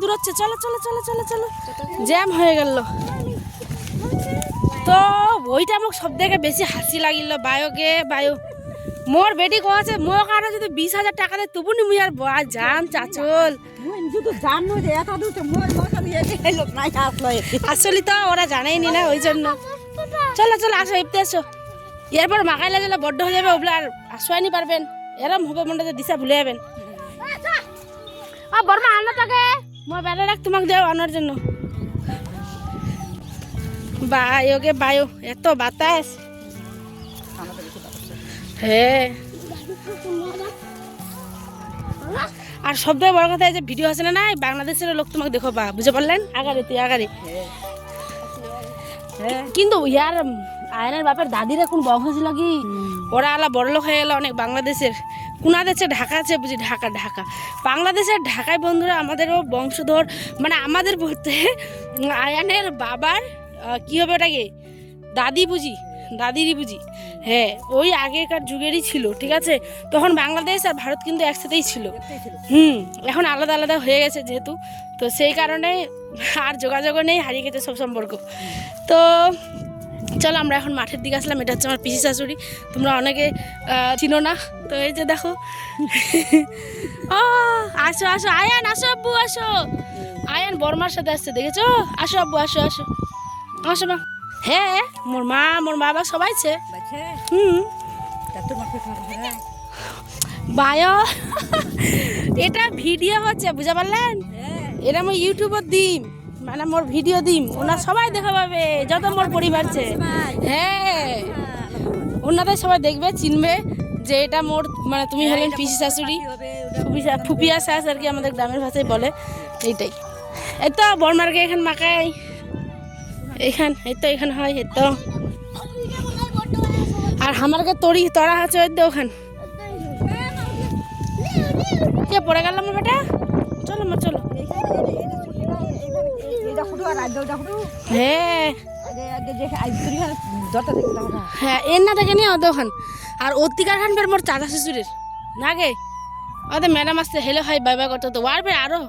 দূর হচ্ছে, চলো চলো চলো চলো চলো। জ্যাম হয়ে গেল। তো ওইটা মোক সব থেকে বেশি হাসি লাগিল বায়োকে বায়ো। মোর বেটি কছে মোর কারণে যদি বিশ হাজার টাকা দেয়, তবু নি আর বা যাম চাচল। আসলো তো ওরা জানেই নি না ওই জন্য। চলো চলো, আসো এপতে আসো। এরপর মাকাইলে গেলে বড্ড হয়ে যাবে, ওগুলো আর আসোয়াই নি পারবেন। এরম হবে মনটা দিশা ভুলে যাবেন। বর্মা আনো তাকে। মই বেড়ে রাখ তোমাকে দেও আনার জন্য। বায়োকে বায়ো এত বাতাস। হ্যাঁ আর সব থেকে বড় কথা যে ভিডিও আছে না না এই বাংলাদেশের লোক তোমাকে দেখো বা বুঝে পারলেন আগারে তুই আগারে কিন্তু ইয়ার আয়নের বাপের দাদির এখন বংশ ছিল কি ওরা আলা বড় লোক হয়ে গেল অনেক বাংলাদেশের। কোনা দেশে ঢাকা আছে বুঝি, ঢাকা ঢাকা। বাংলাদেশের ঢাকায় বন্ধুরা আমাদেরও বংশধর মানে আমাদের বলতে আয়ানের বাবার কি হবে ওটাকে? দাদি বুঝি, দাদিরই বুঝি। হ্যাঁ ওই আগেকার যুগেরই ছিল, ঠিক আছে? তখন বাংলাদেশ আর ভারত কিন্তু একসাথেই ছিল। হুম, এখন আলাদা আলাদা হয়ে গেছে যেহেতু। তো সেই কারণে আর যোগাযোগও নেই, হারিয়ে গেছে সব সম্পর্ক। তো চলো আমরা এখন মাঠের দিকে আসলাম এটা হচ্ছে আমার পিসি শাশুড়ি। তোমরা অনেকে চিনো না। তো এই যে দেখো। ও আসো আসো আয়ান আসো আব্বু আসো। আয়ান বর্মার সাথে আসছে দেখেছ? আসো আব্বু আসো আসো। আসো মা। হ্যাঁ মোর মা মোর বাবা সবাই বাচ্চা হুম। হয় বায়ো। এটা ভিডিও হচ্ছে বুঝা পারলেন? এটা আমি ইউটিউবত দিম মানে মোর ভিডিও দিম ওনার সবাই দেখা পাবে যত মোর পরিবার হ্যাঁ ওনাদের সবাই দেখবে চিনবে যে এটা মোর মানে তুমি হলেন পিসি শাশুড়ি ফুপিয়া শাশ আর কি আমাদের গ্রামের ভাষায় বলে এইটাই। এই তো বর্মার্গে এখান মাকাই। এইখান এই তো এখান হয় এই তো। আর আমারকে তরি তরা আছে ওই তো ওখান। কে পড়ে গেলাম বেটা? চলো মা চলো এটা ফুটো আর আজ ওটা ফুটো হ্যাঁ হ্যাঁ এর না দেখে নিয়ে আর অতিকার খান বের মোর চাচা না গে? ওদের ম্যাডাম আসছে হেলো হাই বাই বাই করতে তো। আর আরও।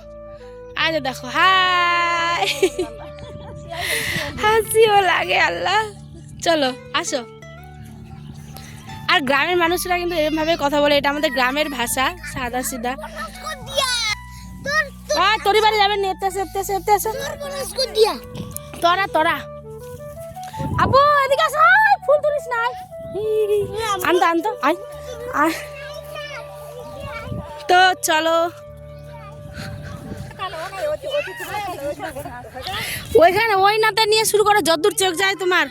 আজ দেখো হাই। হাসিও লাগে আল্লাহ। চলো আসো। আর গ্রামের মানুষরা কিন্তু এরকমভাবে কথা বলে এটা আমাদের গ্রামের ভাষা সাদা সিধা আয়, তোরই বাড়ি যাবেন এতে আসে এতে আসে এতে আসে তোরা তোরা। আবু এদিকে আসো ফুল তুলিস না। আনতো আনতো, আয়। তো চলো। ওইখানে ওই নাতে নিয়ে শুরু করো, যদ্দূর চোখ যায় তোমার।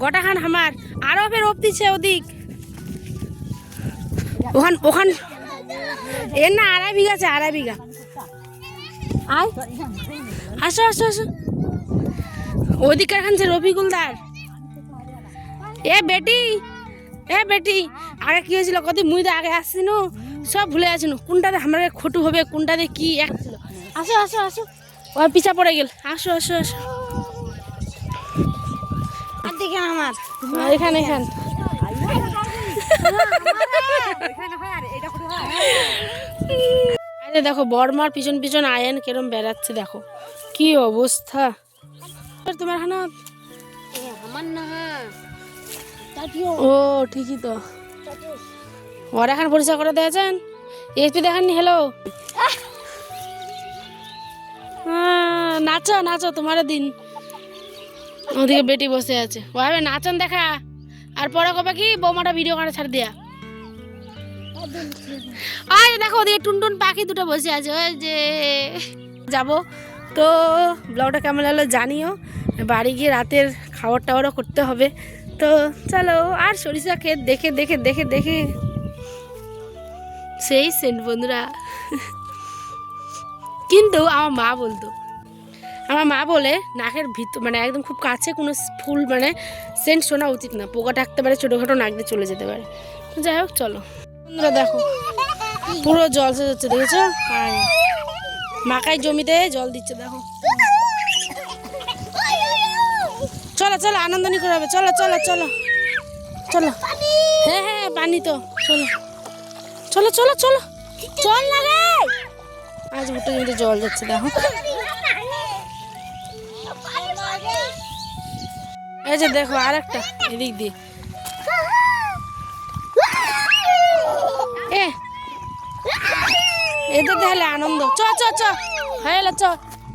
গোটাখান আমার। আরও ফের অপতিছে ওদিক। ওখান ওখান। এর না আড়াই বিঘা আছে, আড়াই বিঘা। আয় আসো আসো আসো ওদিকার খান রফিকুলদার এ বেটি এ বেটি আগে কি হয়েছিল কত মুই তো আগে আসছিনু সব ভুলে আছিনু কোনটাতে আমার খটু হবে কোনটাতে কি এক ছিল আসো আসো আসো ওর পিছা পড়ে গেল আসো আসো আসো আমার এখানে এখান আর দেখো বর্মার পিছন পিছন আয়ন কেরম বেড়াচ্ছে দেখো। কি অবস্থা। তোমার হানা। আমার না ও ঠিকই তো। ওর এখন পরিষ্কার করে দিয়েছেন? এসপি দেখাননি হ্যালো হ্যাঁ, নাচো নাচো তোমার দিন। ওদিকে বেটি বসে আছে। ওভাবে নাচন দেখা। আর পরে কবে কি বৌমাটা ভিডিও করে ছাড় দিয়া। আয়, দেখো ওদিকে টুনটুন পাখি দুটো বসে আছে, ওই যে যাব। তো ব্লগটা কেমন লাগল জানিও, বাড়ি গিয়ে রাতের খাবার টাবারও করতে হবে। তো চলো, আর সরিষা ক্ষেত দেখে দেখে দেখে দেখে। সেই সেন্ট বন্ধুরা। কিন্তু আমার মা বলতো, আমার মা বলে, নাকের ভিতর মানে একদম খুব কাছে কোনো ফুল মানে সেন্ট শোনা উচিত না পোকা থাকতে পারে ছোটোখাটো নাক দিয়ে চলে যেতে পারে। যাই হোক, চলো। বন্ধুরা দেখো, পুরো জল শেষ হচ্ছে, দেখেছ? আর মাকাই জমিতে জল দিচ্ছে, দেখো। চলো চলো, আনন্দনি করে হবে, চলো চলো চলো চলো। হ্যাঁ হ্যাঁ পানি তো, চলো। চলো চলো চলো, চল না রে। আজ ভুট্টো জমিতে জল যাচ্ছে, দেখো। এই যে দেখো আর একটা এদিক দিয়ে। এদের তাহলে আনন্দ। চ চ চ। হয়ে গেল, চ।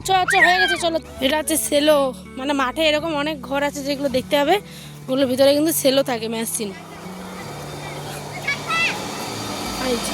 চ চ, হয়ে গেছে, চলো। এটা হচ্ছে সেলো। মানে মাঠে এরকম অনেক ঘর আছে যেগুলো দেখতে হবে। ওগুলোর ভিতরে কিন্তু সেলো থাকে মেশিন এই যে।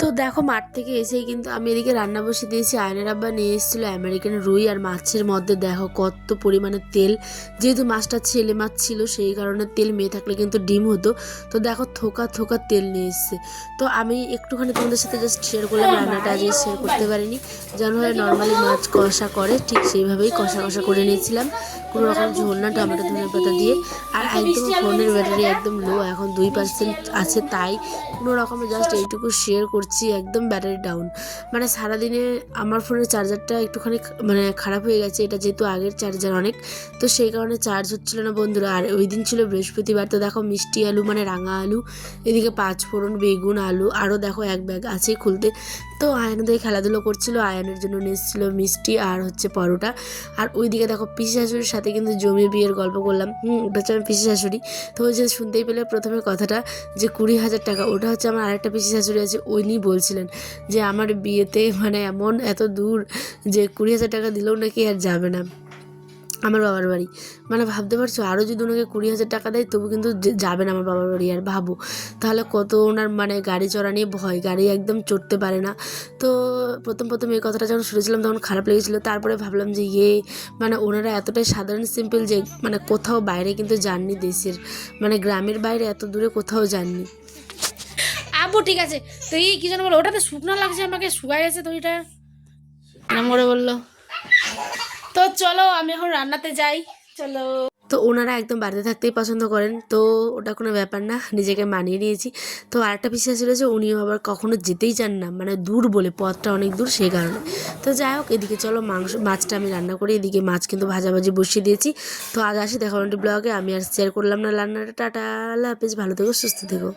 তো দেখো, মাঠ থেকে এসেই কিন্তু আমি এদিকে রান্না বসে দিয়েছি। আয়নের আব্বা নিয়ে এসেছিল আমেরিকান রুই আর মাছের মধ্যে। দেখো, কত পরিমাণে তেল। যেহেতু মাছটা ছেলে মাছ ছিল, সেই কারণে তেল মেয়ে থাকলে কিন্তু ডিম হতো। তো দেখো, থোকা থোকা তেল নিয়ে এসছে। তো আমি একটুখানি তোমাদের সাথে জাস্ট শেয়ার করলাম, রান্নাটা আজকে শেয়ার করতে পারিনি। যেন হয় নর্মালি মাছ কষা করে, ঠিক সেইভাবেই কষা কষা করে নিয়েছিলাম। কোনো রকম ঝোল না, টমেটো, ধনে পাতা দিয়ে। আর একদম ফোনের ব্যাটারি একদম লো এখন দুই পার্সেন্ট আছে তাই। কোনো রকমের জাস্ট এইটুকু শেয়ার করছি। একদম ব্যাটারি ডাউন মানে সারাদিনে আমার ফোনের চার্জারটা একটুখানি মানে খারাপ হয়ে গেছে, এটা যেহেতু আগের চার্জার অনেক, তো সেই কারণে চার্জ হচ্ছিল না বন্ধুরা। আর ওই দিন ছিল বৃহস্পতিবার, তো দেখো মিষ্টি আলু মানে রাঙা আলু, এদিকে পাঁচ ফোড়ন বেগুন, আলু আরও দেখো এক ব্যাগ আছে খুলতে। তো আয়ন দিয়ে খেলাধুলো করছিল, আয়নের জন্য নিচ্ছিল মিষ্টি আর হচ্ছে পরোটা। আর ওই দিকে দেখো পিসি শাশুড়ির সাথে কিন্তু জমি বিয়ের গল্প করলাম। হুম ওটা হচ্ছে আমার পিসি শাশুড়ি। তো ওই যে শুনতেই পেলে প্রথমে কথাটা যে কুড়ি হাজার টাকা, ওটা হচ্ছে আমার আরেকটা পিসি শাশুড়ি আছে উনি বলছিলেন যে আমার বিয়েতে মানে এমন এত দূর যে কুড়ি হাজার টাকা দিলেও নাকি আর যাবে না। আমার বাবার বাড়ি। মানে ভাবতে পারছ আরও যদি ওনাকে কুড়ি হাজার টাকা দেয় তবু কিন্তু যে- যাবে না আমার বাবার বাড়ি আর ভাবো। তাহলে কত ওনার মানে গাড়ি চড়া নিয়ে ভয় গাড়ি একদম চড়তে পারে না। তো প্রথম প্রথম এই কথাটা যখন শুনেছিলাম তখন খারাপ লেগেছিলো। তারপরে ভাবলাম যে ইয়ে মানে ওনারা এতটাই সাধারণ সিম্পল যে মানে কোথাও বাইরে কিন্তু যাননি দেশের। মানে গ্রামের বাইরে এত দূরে কোথাও যাননি। আবু ঠিক আছে। তো এই কি যেন বলো ওটাতে শুকনো লাগছে আমাকে শুকায় গেছে তো ওইটা মরে বলল। তো চলো, আমি এখন রান্নাতে যাই। চলো। তো ওনারা একদম বাড়িতে থাকতেই পছন্দ করেন, তো ওটা কোনো ব্যাপার না, নিজেকে মানিয়ে নিয়েছি। তো আরেকটা বিশ্বাস ছিল যে উনিও আবার কখনো যেতেই চান না মানে দূর বলে, পথটা অনেক দূর সেই কারণে। তো যাই হোক, এদিকে চলো, মাংস, মাছটা আমি রান্না করি, এদিকে মাছ কিন্তু ভাজাভাজি বসিয়ে দিয়েছি। তো আজ আসি দেখা ব্লগে, আমি আর শেয়ার করলাম না রান্নাটা। টাটা, আল্লাহ হাফেজ, ভালো থেকো, সুস্থ থেকো।